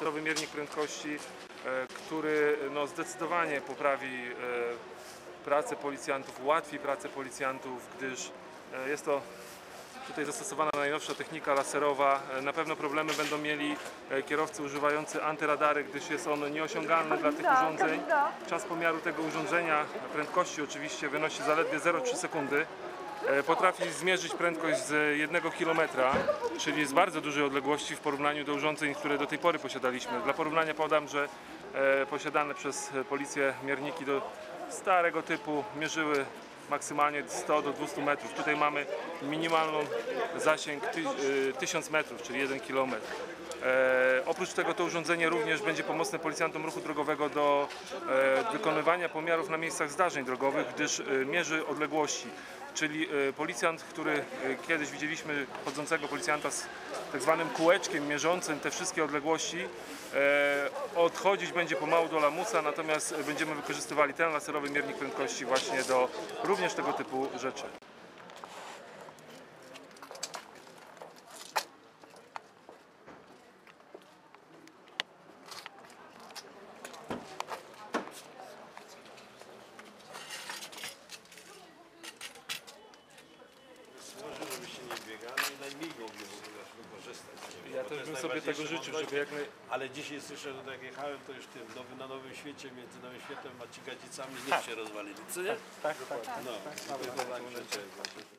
laserowy miernik prędkości, e, który no, zdecydowanie poprawi e, pracę policjantów, ułatwi pracę policjantów, gdyż e, jest to tutaj zastosowana najnowsza technika laserowa. Na pewno problemy będą mieli kierowcy używający antyradary, gdyż jest on nieosiągalny dla tych urządzeń. Czas pomiaru tego urządzenia, prędkości oczywiście, wynosi zaledwie 0,3 sekundy. E, Potrafi zmierzyć prędkość z 1 km, czyli z bardzo dużej odległości w porównaniu do urządzeń, które do tej pory posiadaliśmy. Dla porównania podam, że e, posiadane przez policję mierniki do starego typu mierzyły maksymalnie 100 do 200 metrów. Tutaj mamy minimalną zasięg ty, y, 1000 metrów, czyli 1 km. E, oprócz tego to urządzenie również będzie pomocne policjantom ruchu drogowego do e, wykonywania pomiarów na miejscach zdarzeń drogowych, gdyż e, mierzy odległości. Czyli e, policjant, który e, kiedyś widzieliśmy chodzącego policjanta z tak zwanym kółeczkiem mierzącym te wszystkie odległości, odchodzić będzie pomału do lamusa, natomiast będziemy wykorzystywali ten laserowy miernik prędkości właśnie do również tego typu rzeczy. Też bym sobie tego życzył, żeby jak naj... Ale dzisiaj słyszę, że jak jechałem, to już tym nowy, na Nowym Świecie, między Nowym Światem a Cigadzicami nie się rozwalili. Co nie? Tak, tak, tak. No, tak, to tak, jest tak, tak, że- że-